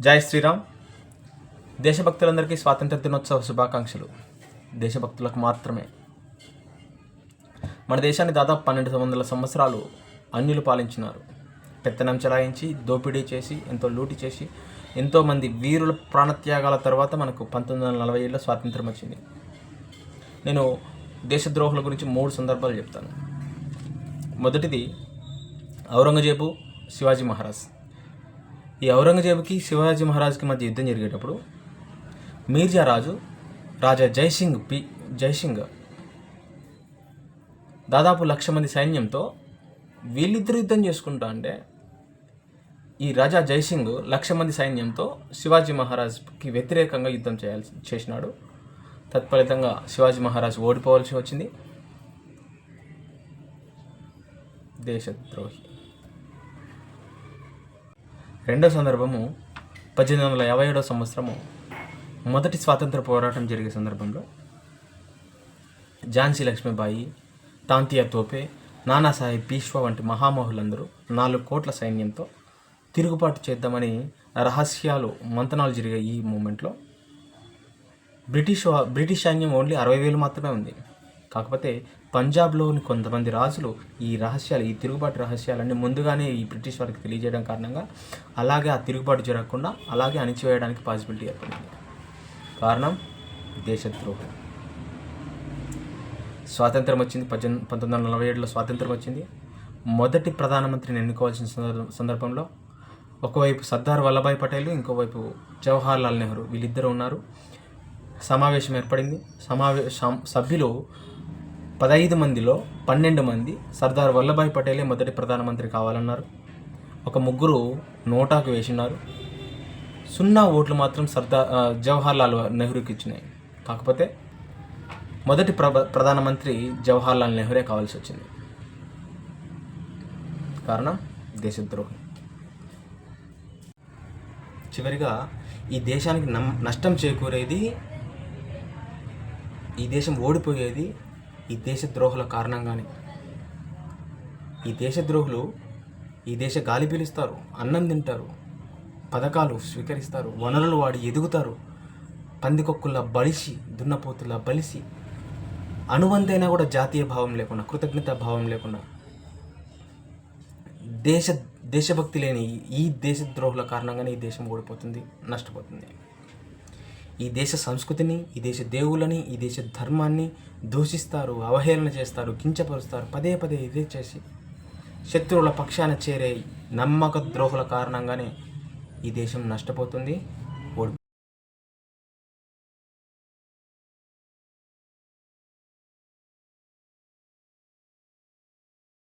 జై శ్రీరామ్. దేశభక్తులందరికీ స్వాతంత్ర దినోత్సవ శుభాకాంక్షలు. దేశభక్తులకు మాత్రమే. మన దేశాన్ని దాదాపు పన్నెండు వందల సంవత్సరాలు అన్యులు పాలించినారు. పెత్తనం చెలాయించి దోపిడీ చేసి ఎంతో లూటి చేసి ఎంతోమంది వీరుల ప్రాణత్యాగాల తర్వాత మనకు పంతొమ్మిది వందల నలభై ఏళ్ళలో స్వాతంత్రం వచ్చింది. నేను దేశద్రోహుల గురించి మూడు సందర్భాలు చెప్తాను. మొదటిది ఔరంగజేబు శివాజీ మహారాజ్. ఈ ఔరంగజేబుకి శివాజీ మహారాజ్కి మధ్య యుద్ధం జరిగేటప్పుడు మీర్జా రాజు రాజా జైసింగ్ పి జైసింగ్ దాదాపు లక్ష మంది సైన్యంతో వీళ్ళిద్దరు యుద్ధం చేసుకుంటా అంటే ఈ రాజా జైసింగ్ లక్ష మంది సైన్యంతో శివాజీ మహారాజ్కి వ్యతిరేకంగా యుద్ధం చేయాల్సి చేసినాడు. తత్ఫలితంగా శివాజీ మహారాజ్ ఓడిపోవాల్సి వచ్చింది. దేశద్రోహి. రెండో సందర్భము పద్దెనిమిది వందల యాభై ఏడో సంవత్సరము మొదటి స్వాతంత్ర పోరాటం జరిగే సందర్భంలో ఝాన్సీ లక్ష్మీబాయి తాంతియా తోపే నానాసాహెబ్ పీష్వా వంటి మహామహులందరూ నాలుగు కోట్ల సైన్యంతో తిరుగుబాటు చేద్దామని రహస్యాలు మంతనాలు జరిగే ఈ మూమెంట్లో బ్రిటిష్ బ్రిటిష్ సైన్యం ఓన్లీ అరవై వేలు మాత్రమే ఉంది. కాకపోతే పంజాబ్లోని కొంతమంది రాజులు ఈ రహస్యాలు ఈ తిరుగుబాటు రహస్యాలన్నీ ముందుగానే ఈ బ్రిటిష్ వారికి తెలియజేయడం కారణంగా అలాగే ఆ తిరుగుబాటు జరగకుండా అలాగే అణిచివేయడానికి పాసిబిలిటీ ఏర్పడింది. కారణం? దేశద్రోహం. స్వాతంత్రం వచ్చింది పద్దెనిమిది పంతొమ్మిది వందల నలభై ఏడులో స్వాతంత్రం వచ్చింది. మొదటి ప్రధానమంత్రిని ఎన్నుకోవాల్సిన సందర్భ- సందర్భంలో ఒకవైపు సర్దార్ వల్లభాయ్ పటేల్ ఇంకోవైపు జవహర్ లాల్ నెహ్రూ వీళ్ళిద్దరూ ఉన్నారు. సమావేశం ఏర్పడింది. సమావేశం సభ్యులు పదహైదు మందిలో పన్నెండు మంది సర్దార్ వల్లభాయ్ పటేలే మొదటి ప్రధానమంత్రి కావాలన్నారు. ఒక ముగ్గురు నోటాకు వేసినారు. సున్నా ఓట్లు మాత్రం సర్దార్ జవహర్లాల్ నెహ్రూకి ఇచ్చినాయి. కాకపోతే మొదటి ప్ర ప్రధానమంత్రి జవహర్లాల్ నెహ్రూ కావాల్సి వచ్చింది. కారణం దేశద్రోహం. చివరిగా ఈ దేశానికి నష్టం చేకూరేది ఈ దేశం ఓడిపోయేది ఈ దేశద్రోహుల కారణంగానే. ఈ దేశద్రోహులు ఈ దేశ గాలి పీలుస్తారు అన్నం తింటారు పథకాలు స్వీకరిస్తారు వనరులు వాడి ఎదుగుతారు. పందికొక్కుల బలిసి దున్నపోతుల్లా బలిసి అనువంతైనా కూడా జాతీయ భావం లేకుండా కృతజ్ఞత భావం లేకుండా దేశ దేశభక్తి లేని ఈ దేశద్రోహుల కారణంగానే ఈ దేశం ఓడిపోతుంది నష్టపోతుంది. ఈ దేశ సంస్కృతిని ఈ దేశ దేవుళ్ళని ఈ దేశ ధర్మాన్ని దూషిస్తారు అవహేళన చేస్తారు కించపరుస్తారు పదే పదే ఇదే చేసి శత్రువుల పక్షాన చేరే నమ్మక ద్రోహుల కారణంగానే ఈ దేశం నష్టపోతుంది.